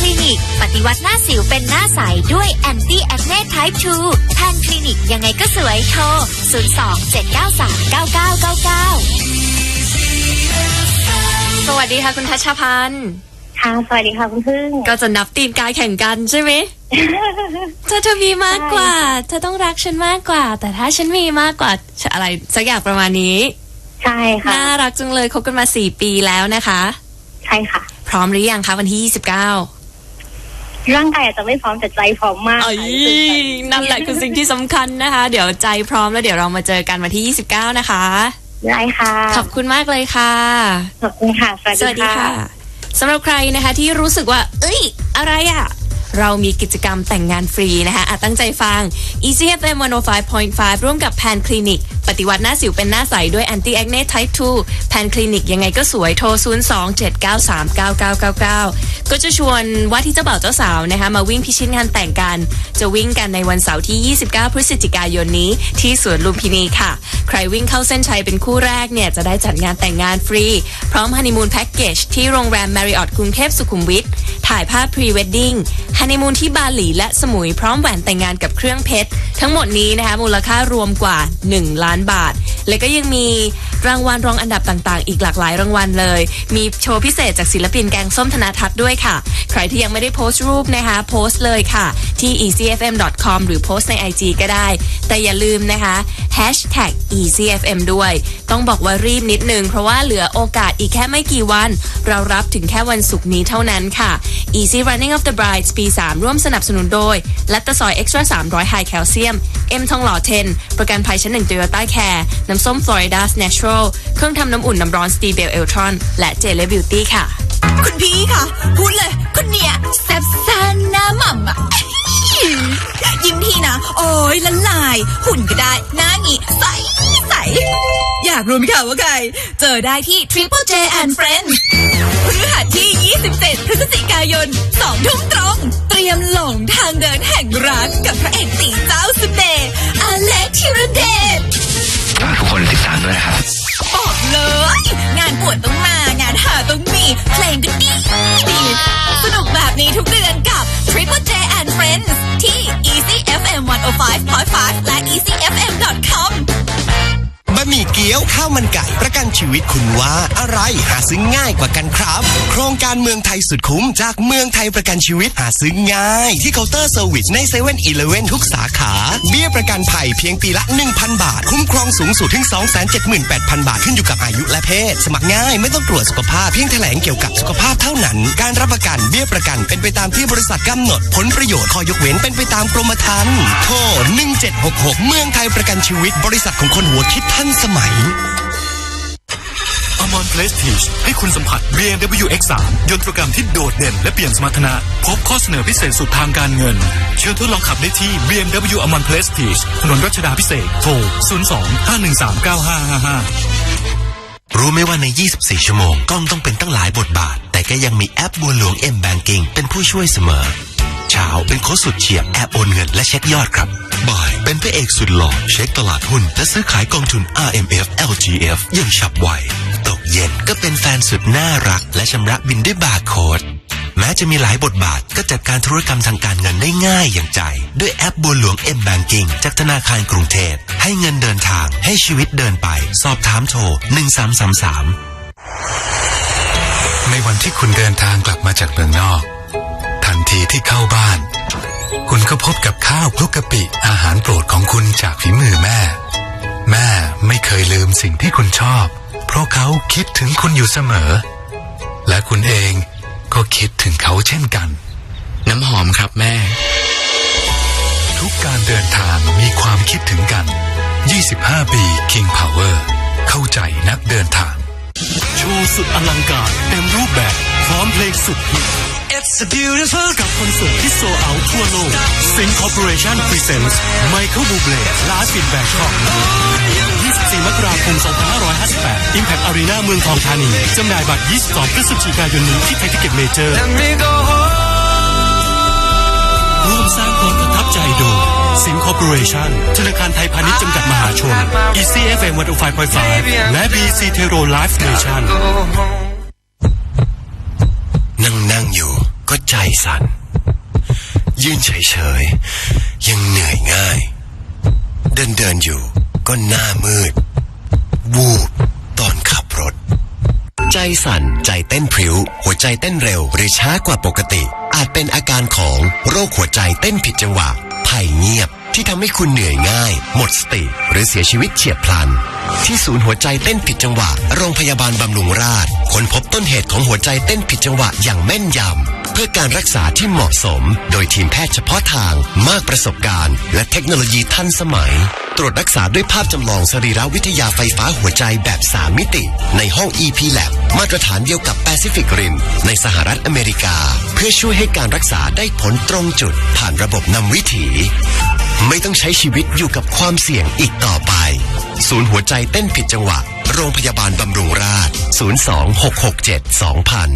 ฏิวัติหน้าสิวเป็นหน้าใสด้วยแอนตี้แอคเน่ไทป์2แพนคลินิกยังไงก็สวยโทร 02 793 9999 สวัสดีค่ะคุณทัชพันธ์ค่ะ สวัสดีค่ะคุณพึ่ง ก็จะนับตีนกายแข่งกันใช่ไหมถ้าเธอมีมากกว่า เธอต้องรักฉันมากกว่า แต่ถ้าฉันมีมากกว่าอะไรสักอย่างประมาณนี้ ใช่ค่ะ น่ารักจังเลยคบกันมาสี่ปีแล้วนะคะ ใช่ค่ะ พร้อมหรือยังคะวันที่29 ร่างกายอาจจะไม่พร้อมแต่ใจพร้อมมากเอ้ยค่ะนั่นแหละคือสิ่งที่สำคัญนะคะ เดี๋ยวใจพร้อมแล้วเดี๋ยวเรามาเจอกันวันที่ 29 นะคะ ได้ค่ะ ขอบคุณมากเลยค่ะ ขอบคุณค่ะ สวัสดีค่ะ สำหรับใครนะคะที่รู้สึกว่า เอ้ย อะไรอะ่ะ เรามีกิจกรรมแต่งงานฟรีนะคะอะตั้งใจฟัง Easy FM 105.5 ร่วมกับแพนคลินิก ปฏิวัติหน้าสิวเป็นหน้าใสด้วย Anti Acne Type 2แพนคลินิกยังไงก็สวยโทร 027939999 ก็จะชวนว่าที่เจ้าบ่าวเจ้าสาวนะคะมาวิ่งพิชิตงานแต่งกัน จะวิ่งกันในวันเสาร์ที่ 29 พฤศจิกายนนี้ ที่สวนลุมพินีค่ะ ใครวิ่งเข้าเส้นชัยเป็นคู่แรกเนี่ย จะได้จัดงานแต่งงานฟรี พร้อมฮันนีมูนแพ็กเกจที่โรงแรม Marriott กรุงเทพสุขุมวิทถ่ายภาพพรีเวดดิ้งฮันนีมูนที่บาหลีและสมุยพร้อมแหวนแต่งงานกับเครื่องเพชรทั้งหมดนี้นะคะมูลค่ารวมกว่า 1 ล้านบาท และก็ยังมีรางวัลรองอันดับต่างๆ อีกหลากหลายรางวัลเลย มีโชว์พิเศษจากศิลปินแกงส้มธนาทัศน์ด้วยค่ะ ใครที่ยังไม่ได้โพสต์รูปนะคะ โพสต์เลยค่ะ ที่ easyfm.com หรือโพสต์ใน IG ก็ได้ แต่อย่าลืมนะคะ hashtag easyfm ด้วย ต้องบอกว่ารีบนิดนึง เพราะว่าเหลือโอกาสอีกแค่ไม่กี่วัน เรารับถึงแค่วันศุกร์นี้เท่านั้นค่ะ Easy Running of the Brides ปี 3 ร่วมสนับสนุนโดยละตะซอย Extra 300 High Calcium เอ็มทองหล่อ10ประกันภัยชั้น1 Toyota Care น้ำส้ม Florida's Natural เครื่องทำน้ำอุ่นน้ำร้อน Steel Bell Eltron และ j e l l Beauty ค่ะ คุณพี่ค่ะ พูดเลยคนเนี้ยแซ่บซ่านหน้าหม่ำอะ ยิ้มทีนะ โอ้ยละลาย หุ่นก็ได้ หน้างี้ใสใส อยากรู้ไหมคะว่าใคร เจอได้ที่ Triple J and Friends พฤหัสที่ 27 พฤศจิกายน2ทุ่มตรง เตรียมหลงทางเดินแห่งรักกับพระเอกตีเจ้าสเปย์อเล็กธิรเดชฝากทุกคนติดตามด้วยนะครับ บอกเลย งานปวดต้องมางานหา 105.5 และ easyfm.com บะหมี่เกี๊ยว ข้าวมันไก่ประกันชีวิตคุณว่าอะไรหาซื้อง่ายกว่ากันครับ โครงการเมืองไทยสุดคุ้มจากเมืองไทยประกันชีวิตหาซื้อง่าย ที่เคาน์เตอร์เซอร์วิสในเซเว่นอีเลเว่นทุกสาขา เบี้ยประกันภัยเพียงปีละ 1,000 บาท คุ้มครองสูงสุดถึง 278,000 บาทขึ้นอยู่กับอายุและเพศ สมัครง่ายไม่ต้องตรวจสุขภาพเพียงแถลงเกี่ยวกับสุขภาพเท่านั้น การรับประกันเบี้ยประกันเป็นไปตามที่บริษัทกำหนด ผลประโยชน์ข้อยกเว้นเป็นไปตามกรมธรรม์โทร1766 เมืองไทยประกันชีวิต บริษัทของคนหัวคิดทันสมัย อมอนเพลสทีชให้คุณสัมผัส BMW X3 ยนตรกรรมที่โดดเด่นและเปลี่ยนสมรรถนะ พบข้อเสนอพิเศษสุดทางการเงิน เชิญทดลองขับได้ที่ BMW อมอนเพลสทีชถนนรัชดาพิเศษ โทร 02 513 9555 รู้ไหมว่าใน 24 ชั่วโมง กล้องต้องเป็นตั้งหลายบทบาท แต่ก็ยังมีแอปบัวหลวง M Banking เป็นผู้ช่วยเสมอ เช้าเป็นโค้ชสุดเฉียบแอปโอนเงินและเช็คยอดครับบ่ายเป็นพระเอกสุดหล่อเช็คตลาดหุ้น และซื้อขายกองทุน RMF LGF อยังฉับไว เย็นก็เป็นแฟนสุดน่ารัก และชำระบินด้วยบาร์โค้ดแม้จะมีหลายบทบาทก็จัดการธุรกรรมทางการเงินได้ง่ายอย่างใจ ด้วยแอปบัวหลวง M Banking จากธนาคารกรุงเทพให้เงินเดินทางให้ชีวิตเดินไป สอบถามโทร 1333 ในวันที่คุณเดินทางกลับมาจากเมืองนอก ทันทีที่เข้าบ้าน คุณก็พบกับข้าวคลุกกะปิอาหารโปรดของคุณจากฝีมือแม่ แม่ไม่เคยลืมสิ่งที่คุณชอบ ราะเขาคิดถึงคุณอยู่เสมอ และคุณเองก็คิดถึงเขาเช่นกัน น้ำหอมครับแม่ ทุกการเดินทางมีความคิดถึงกัน 25 ปี King Power เข้าใจนักเดินทาง โชว์สุดอลังการเต็มรูปแบบ พร้อมเพลงสุดฮิต It's a beautiful กับคอนเสิร์ตที่โซเอาทั่วโลก Sing Corporation Presents Michael Bublé Last in Bangkok 24มกราคม 2558 Impact Arena เมืองทองธานีจำหน่ายบัตร 22 พฤศจิกายนนี้ที่ไทยทิเก็ตเมเจอร์ร่วมสร้างความประทับใจโดย สิงคอร์ปอเรชั่นธนาคารไทยพาณิชย์จำกัดมหาชน ECFM 105.5และ BC t e r o Life Nation นั่งนั่งอยู่ก็ใจสั่น ยืนเฉยๆยังเหนื่อยง่าย เดินเดินอยู่ก็หน้ามืด วูบตอนขับรถ ใจสั่น ใจเต้นพริ้ว หัวใจเต้นเร็วหรือช้ากว่าปกติ อาจเป็นอาการของโรคหัวใจเต้นผิดจังหวะ ภัยเงียบที่ทำให้คุณเหนื่อยง่าย หมดสติ หรือเสียชีวิตเฉียบพลัน ที่ศูนย์หัวใจเต้นผิดจังหวะ โรงพยาบาลบำรุงราษฎร์ค้นพบต้นเหตุของหัวใจเต้นผิดจังหวะอย่างแม่นยำ เพื่อการรักษาที่เหมาะสม โดยทีมแพทย์เฉพาะทางมากประสบการณ์ และเทคโนโลยีทันสมัย ตรวจรักษาด้วยภาพจำลองสรีรวิทยาไฟฟ้าหัวใจแบบ 3 มิติ ในห้อง EP Lab มาตรฐานเดียวกับ Pacific Rim ในสหรัฐอเมริกา เพื่อช่วยให้การรักษาได้ผลตรงจุด ผ่านระบบนำวิถี ไม่ต้องใช้ชีวิตอยู่กับความเสี่ยงอีกต่อไป ศูนย์หัวใจเต้นผิดจังหวะ โรงพยาบาลบำรุงราษฎร์ 02667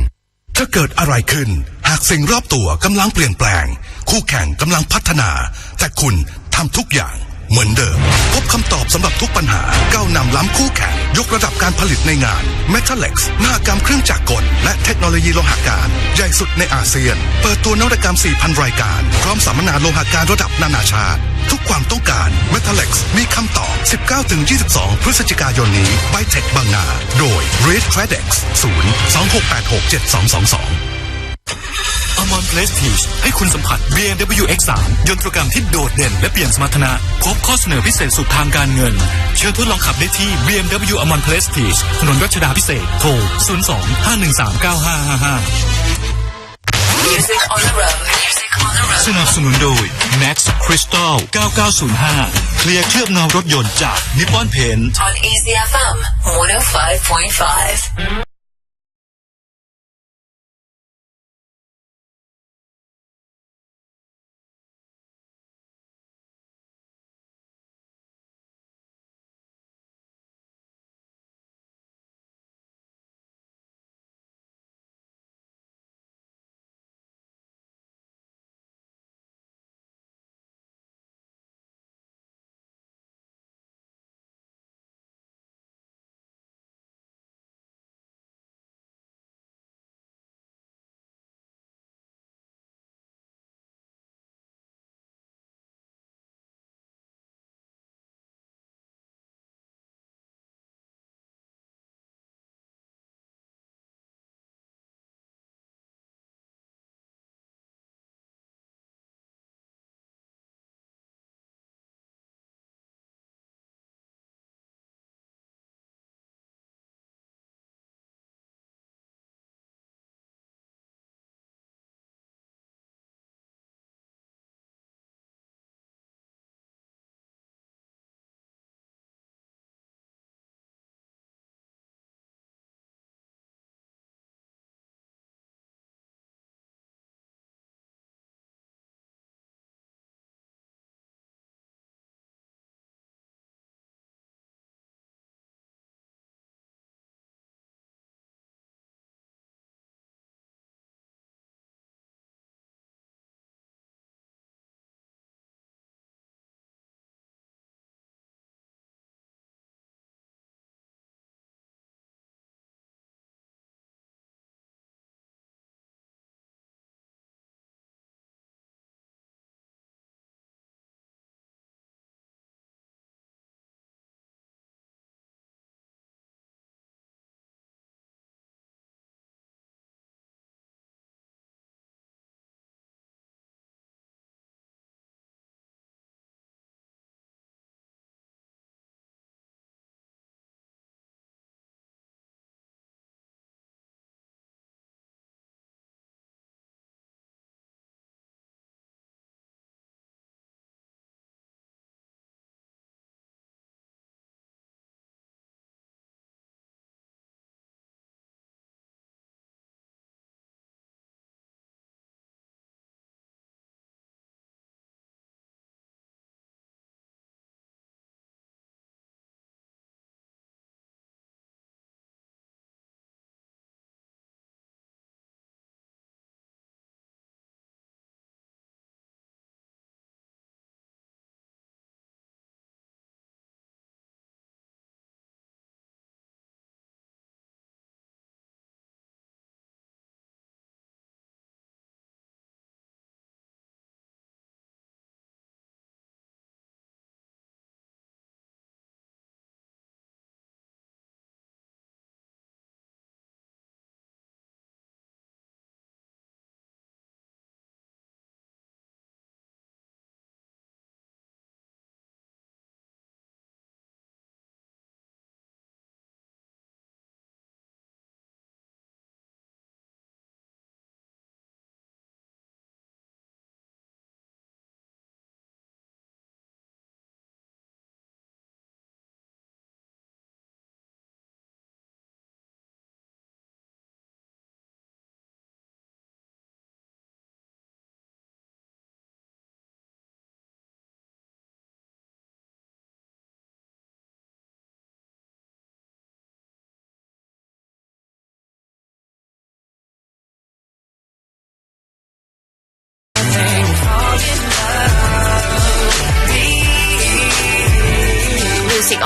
2000 ถ้าเกิดอะไรขึ้นากสิ่งรอบตัวกำลังเปลี่ยนแปลง คู่แข่งกำลังพัฒนา แต่คุณทำทุกอย่างเหมือนเดิม พบคำตอบสำหรับทุกปัญหาก้าวนำล้ำคู่แข่ง ยกระดับการผลิตในงาน m e t a l e x มหกรรมเครื่องจักรกล และเทคโนโลยีโลหะการ ใหญ่สุดในอาเซียน เปิดตัวนวัตกรรม 4,000 รายการ พร้อมสัมมนาโลหะการระดับนานาชาติ ทุกความต้องการ m e t a l e x มีคำตอบ 19-22 พฤศจิกายนนี้ไบเทคบางนา โดย r e d Tradex 0 2686 7222 มอนเพลสทีชให้คุณสัมผัส BMW X3 ยนตรกรรมที่โดดเด่นและเปลี่ยนสมรรถนะพบข้อเสนอพิเศษสุดทางการเงิน เชิญทดลองขับได้ที่ BMW a m o n Prestige ถนนรัชดาพิเศษโทร 02 513 9555 สนับสนุนโดย Max Crystal 9905 เคลียร์เคลือบเงารถยนต์จาก Nippon Paint on Easy FM 105.5.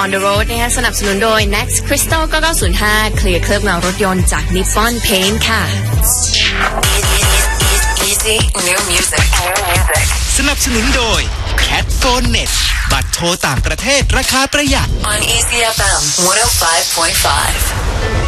on the Road นะคะสนับสนุนโดย Next Crystal 9905 เคลียร์เคลือบเงารถยนต์จาก Nippon Paint ค่ะ Easy new music new music สนับสนุนโดย Cat Phone Net บัตรโทรต่างประเทศราคาประหยัด on Easy FM 105.5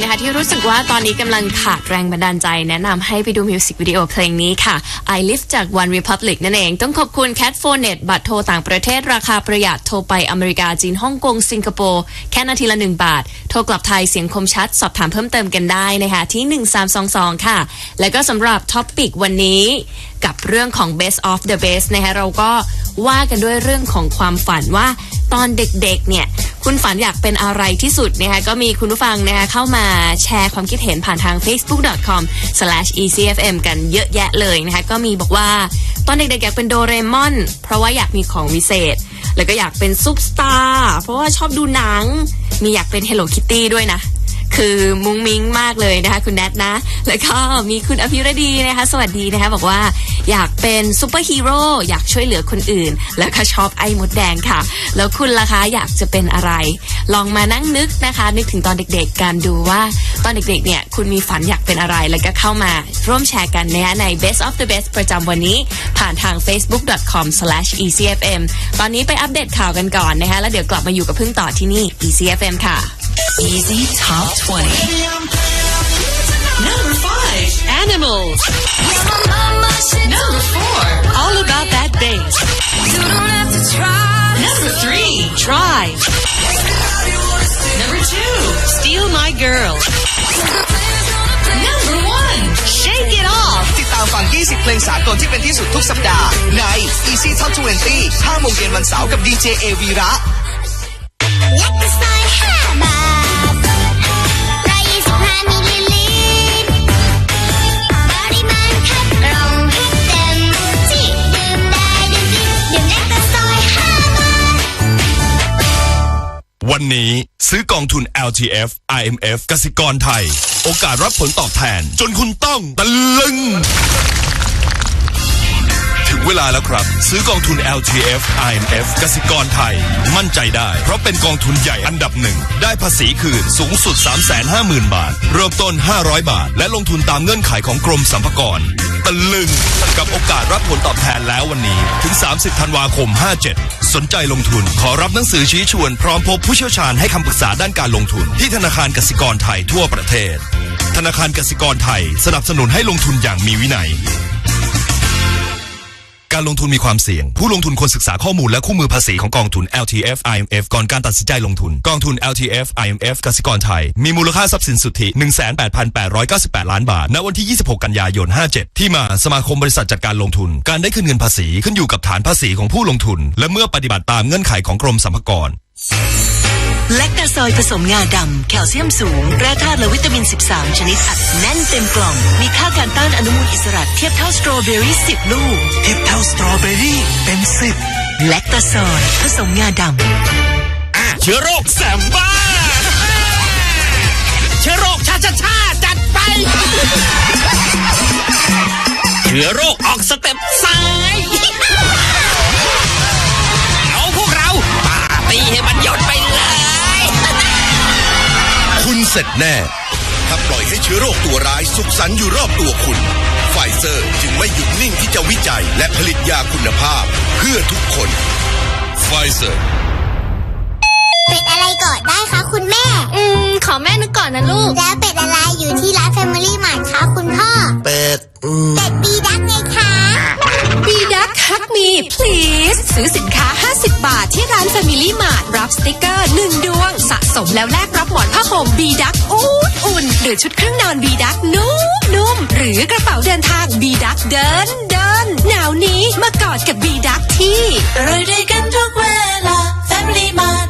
นะคะที่รู้สึกว่าตอนนี้กำลังขาดแรงบันดาลใจ แนะนำให้ไปดูมิวสิกวิดีโอเพลงนี้ค่ะ I Live จาก One Republic นั่นเอง ต้องขอบคุณ Cat p h o n e t บัตรโทรต่างประเทศราคาประหยัดโทรไปอเมริกาจีนฮ่องกง สิงคโปร์ แค่นาทีละ 1 บาท โทรกลับไทยเสียงคมชัด สอบถามเพิ่มเติมกันได้นะคะที่ 1322 ค่ะ และก็สำหรับท็อปปิกวันนี้กับเรื่องของ best of the best นะคะเราก็ว่ากันด้วยเรื่องของความฝันว่าตอนเด็กๆเนี่ย คุณฝันอยากเป็นอะไรที่สุดนะคะก็มีคุณผู้ฟังนะคะเข้ามาแชร์ความคิดเห็นผ่านทาง facebook.com/ecfm กันเยอะแยะเลยนะคะก็มีบอกว่าตอนเด็กๆอยากเป็นโดเรมอน เพราะว่าอยากมีของวิเศษ แล้วก็อยากเป็นซุปสตาร์เพราะว่าชอบดูหนัง มีอยากเป็นเฮลโลคิตตี้ด้วยนะ คือมุ้งมิ้งมากเลยนะคะคุณแนทนะ แล้วก็มีคุณอภิรดีนะคะ สวัสดีนะคะบอกว่าอยากเป็นซูเปอร์ฮีโร่อยากช่วยเหลือคนอื่น แล้วก็ชอบไอ้มดแดงค่ะ แล้วคุณล่ะคะอยากจะเป็นอะไร ลองมานั่งนึกนะคะ นึกถึงตอนเด็กๆกันดูว่าตอนเด็กๆเนี่ยคุณมีฝันอยากเป็นอะไร แล้วก็เข้ามาร่วมแชร์กันนะคะใน best of the best ประจำวันนี้ ผ่านทาง facebook.com/ecfm ตอนนี้ไปอัปเดตข่าวกันก่อนนะคะแล้วเดี๋ยวกลับมาอยู่กับพึ่งต่อที่นี่ ecfm ค่ะ Easy Top 20 Number 5 Animals Number 4 All About That Bass Number 3 Drive Number 2 Steal My Girl Number 1 Shake It Off ติดตามฟัง 20 เพลงสากลที่เป็นที่สุดทุกสัปดาห์ ใน Easy Top 20 5โมงเย็นวันเสาร์กับดีเจเอวีระ วันนี้ซื้อกองทุน LTF IMF กสิกรไทย โอกาสรับผลตอบแทน จนคุณต้องตะลึง งเวลาแล้วครับ ซื้อกองทุน LTF IMF กสิกรไทย มั่นใจได้ เพราะเป็นกองทุนใหญ่อันดับหนึ่ง ได้ภาษีคืนสูงสุด 350,000 บาท เริ่มต้น 500 บาท และลงทุนตามเงื่อนไขของกรมสรรพากรตะลึงกับโอกาสรับผลตอบแทนแล้ววันนี้ ถึง 30 ธันวาคม 57 สนใจลงทุน ขอรับหนังสือชี้ชวนพร้อมพบผู้เชี่ยวชาญให้คำปรึกษาด้านการลงทุน ที่ธนาคารกสิกรไทยทั่วประเทศ ธนาคารกสิกรไทย สนับสนุนให้ลงทุนอย่างมีวินัย การลงทุนมีความเสี่ยง ผู้ลงทุนควรศึกษาข้อมูลและคู่มือภาษีของกองทุน LTF IMF ก่อนการตัดสินใจลงทุน กองทุน LTF IMF กสิกรไทย มีมูลค่าทรัพย์สินสุทธิ 18,898 ล้านบาท ณ วันที่ 26 กันยายน 57 ที่มาสมาคมบริษัทจัดการลงทุน การได้คืนเงินภาษีขึ้นอยู่กับฐานภาษีของผู้ลงทุน และเมื่อปฏิบัติตามเงื่อนไขของกรมสรรพากร แลคตาซอยผสมงาดำ แคลเซียมสูง แร่ธาตุและวิตามิน 13 ชนิดอัดแน่นเต็มกล่อง มีค่าการต้านอนุมูลอิสระเทียบเท่าสตรอเบอรี่ 10 ลูก เทียบเท่าสตรอเบอรี่เป็นสิบแลคตาซอยผสมงาดำเชื้อโรคแสมบ้าเชื้อโรคชาชาชาจัดไปเชื้อโรคออกสเต็ปซ้าย เสร็จแน่ ถ้าปล่อยให้เชื้อโรคตัวร้ายสุกสันต์อยู่รอบตัวคุณไฟเซอร์จึงไม่หยุดนิ่งที่จะวิจัยและผลิตยาคุณภาพ เพื่อทุกคนไฟเซอร์เป็ดอะไรก่อนได้คะคุณแม่ อืม ขอแม่นึกก่อนนะลูก แล้วเป็ดอะไรอยู่ที่ร้าน Family Mart คะคุณพ่อ เป็ดเป็ดบีดักไงคะ บีดัก ฮักมี please ซื้อสินค้า 50 บาทที่ร้าน Family Mart รับสติกเกอร์ 1 ดวง สะสมแล้วแลกรับหมอนผ้าห่มบีดักอุ่นอุ่น หรือชุดเครื่องนอนบีดักนุ่มนุ่ม หรือกระเป๋าเดินทางบีดักเดินเดินหนาวนี้มากอดกับบีดักที่รอยด้วยกันทุกเวลา Family Mart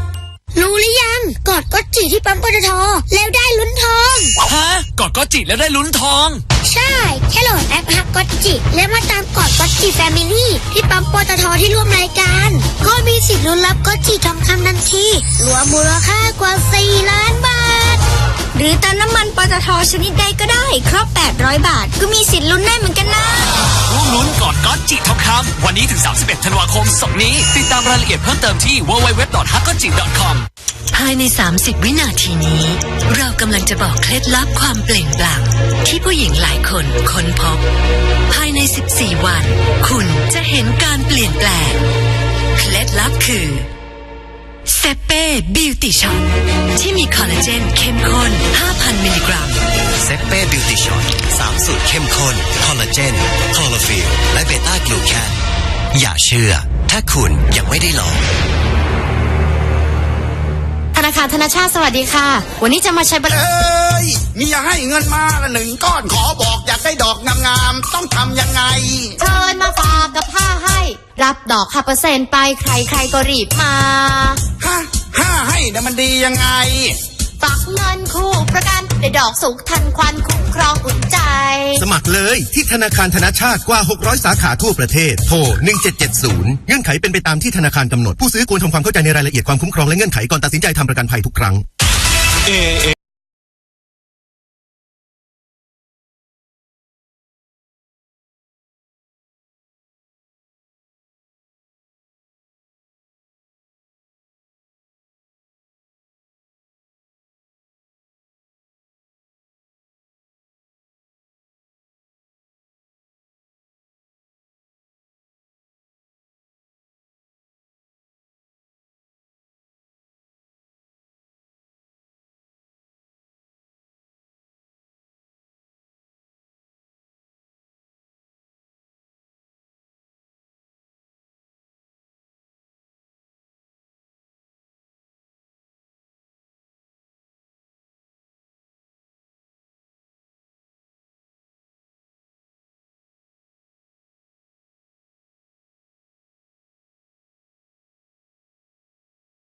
รู้หรือยัง กอดก็จีที่ปั๊มปตทแล้วได้ลุ้นทอง ฮะกอดก็จิแล้วได้ลุ้นทอง ใช่ แค่โหลดแอปฮักก็จิ แล้วมาตามกอดก็จิแฟมิลี่ที่ปั๊มปตทที่ร่วมรายการ ก็มีสิทธิ์ลุ้นรับก็จิทองคำทันทีรวมมูลค่ากว่า 4 ล้านบาท หรือเติมน้ำมันปตทชนิดใดก็ได้ ครบ 800 บาท ก็มีสิทธิ์ลุ้นได้เหมือนกันนะร่วมลุ้นกอดก็จิทองคำวันนี้ถึง 31 ธันวาคมศกนี้ ติดตามรายละเอียดเพิ่มเติมที่ www.hakkoji.com ภายใน 30 วินาทีนี้ เรากำลังจะบอกเคล็ดลับความเปล่งปลั่งที่ผู้หญิงหลายคนค้นพบ ภายใน 14 วัน คุณจะเห็นการเปลี่ยนแปลง เคล็ดลับคือ เซเป้บิวตี้ช็อตที่มีคอลลาเจนเข้มข้น 5,000 มิลลิกรัม เซเป้บิวตี้ช็อตสามสูตรเข้มข้น คอลลาเจน คลอโรฟิลและเบต้ากลูแคนอย่าเชื่อ ถ้าคุณยังไม่ได้ลองธนาคารธนาชาติสวัสดีค่ะ วันนี้จะมาใช้บริเอ้ยมีอยากให้เงินมาละหนึ่งก้อนขอบอกอยากได้ดอกงามๆต้องทำยังไง เชิญมาฝากกับผ้าให้ รับดอกค่าเปอร์เซ็นต์ไปใครใครก็รีบมา ฮะห้าให้เนี่ยมันดียังไง ฝากเงินคู่ประกันได้ดอกสูงทันควันคุ้มครองอุ่นใจ สมัครเลยที่ธนาคารธนาชาติกว่า 600 สาขาทั่วประเทศ โทร 1770 เงื่อนไขเป็นไปตามที่ธนาคารกำหนด ผู้ซื้อควรทำความเข้าใจในรายละเอียดความคุ้มครองและเงื่อนไขก่อนตัดสินใจทำประกันภัยทุกครั้ง AAA